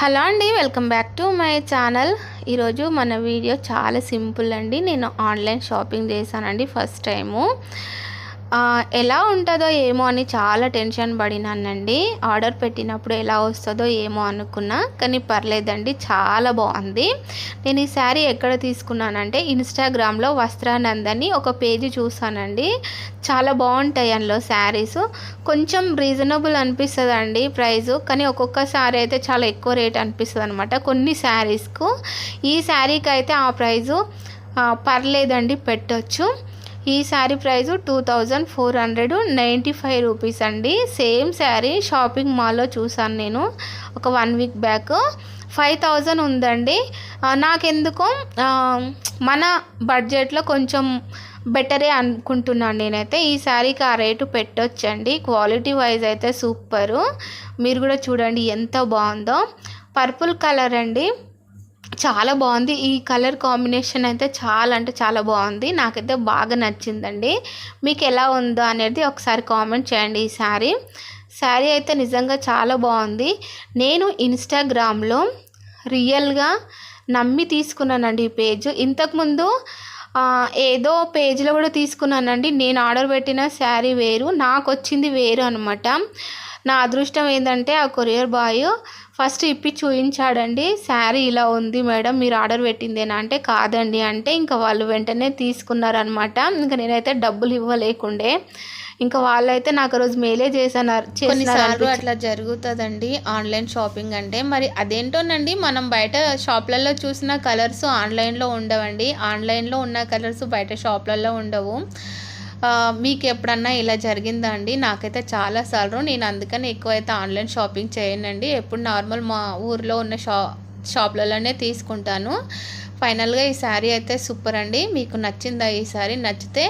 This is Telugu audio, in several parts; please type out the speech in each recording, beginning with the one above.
హలో అండి welcome back to my channel. ఈరోజు మన వీడియో చాలా సింపుల్ అండి. నేను ఆన్లైన్ షాపింగ్ చేశానండి ఫస్ట్ టైము. ఎలా ఉంటుందో ఏమో అని చాలా టెన్షన్ పడినానండి. ఆర్డర్ పెట్టినప్పుడు ఎలా వస్తుందో ఏమో అనుకున్నా కానీ పర్లేదండి చాలా బాగుంది. నేను ఈ శారీ ఎక్కడ తీసుకున్నానంటే ఇన్స్టాగ్రామ్లో వస్త్రానందని ఒక పేజీ చూసానండి. చాలా బాగుంటాయి అందులో శారీస్. కొంచెం రీజనబుల్ అనిపిస్తుంది అండి ప్రైస్ కానీ ఒక్కొక్క శారీ అయితే చాలా ఎక్కువ రేట్ అనిపిస్తుంది అనమాట కొన్ని శారీస్కు. ఈ శారీకి అయితే ఆ ప్రైజు పర్లేదండి పెట్టొచ్చు. ఈ sari price two thousand four hundred ninety five rupees అండి. సేమ్ శారీ షాపింగ్ మాల్లో చూసాను నేను. ఒక one week back. Five thousand ఉందండి. ఆ, నాకెందుకో మన బడ్జెట్లో కొంచెం బెటరే అనుకుంటున్నాను నేనైతే. ఈ శారీకి ఆ రేటు పెట్టొచ్చండి. క్వాలిటీ వైజ్ అయితే సూపరు. మీరు కూడా చూడండి ఎంత బాగుందో. పర్పుల్ కలర్ అండి. చాలా బాగుంది. ఈ కలర్ కాంబినేషన్ అయితే చాలా అంటే చాలా బాగుంది. నాకైతే బాగా నచ్చిందండి. మీకు ఎలా ఉందో అనేది ఒకసారి కామెంట్ చేయండి ఈ శారీ. శారీ అయితే నిజంగా చాలా బాగుంది. నేను ఇన్స్టాగ్రామ్లో రియల్గా నమ్మి తీసుకున్నానండి ఈ పేజ్. ఇంతకుముందు ఏదో పేజ్లో కూడా తీసుకున్నానండి. నేను ఆర్డర్ పెట్టిన శారీ వేరు నాకు వచ్చింది వేరు అనమాట నా అదృష్టం ఏంటంటే ఆ కొరియర్ బాయ్ ఫస్ట్ ఇప్పి చూపించాడండి శారీ ఇలా ఉంది మేడం మీరు ఆర్డర్ పెట్టిందేనా అంటే కాదండి అంటే ఇంకా వాళ్ళు వెంటనే తీసుకున్నారనమాట ఇంకా నేనైతే డబ్బులు ఇవ్వలేకుండే. ఇంకా వాళ్ళైతే నాకు రోజు మేలే చేశాను కొన్నిసార్లు అట్లా జరుగుతుందండి ఆన్లైన్ షాపింగ్ అంటే. మరి అదేంటోనండి మనం బయట షాప్లలో చూసిన కలర్స్ ఆన్లైన్లో ఉండవండి. ఆన్లైన్లో ఉన్న కలర్స్ బయట షాప్లలో ఉండవు. మీకు ఎప్పుడన్నా ఇలా జరిగిందా అండి? నాకైతే చాలా సార్లు. నేను అందుకని ఎక్కువైతే ఆన్లైన్ షాపింగ్ చేయనండి. ఎప్పుడు నార్మల్ మా ఊర్లో ఉన్న షా షాప్లలోనే తీసుకుంటాను. ఫైనల్గా ఈ శారీ అయితే సూపర్ అండి. మీకు నచ్చిందా ఈ శారీ? నచ్చితే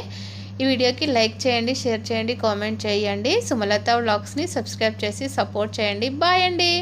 ఈ వీడియోకి లైక్ చేయండి షేర్ చేయండి కామెంట్ చేయండి. సుమలత వ్లాగ్స్ని సబ్స్క్రైబ్ చేసి సపోర్ట్ చేయండి. బాయ్ అండి.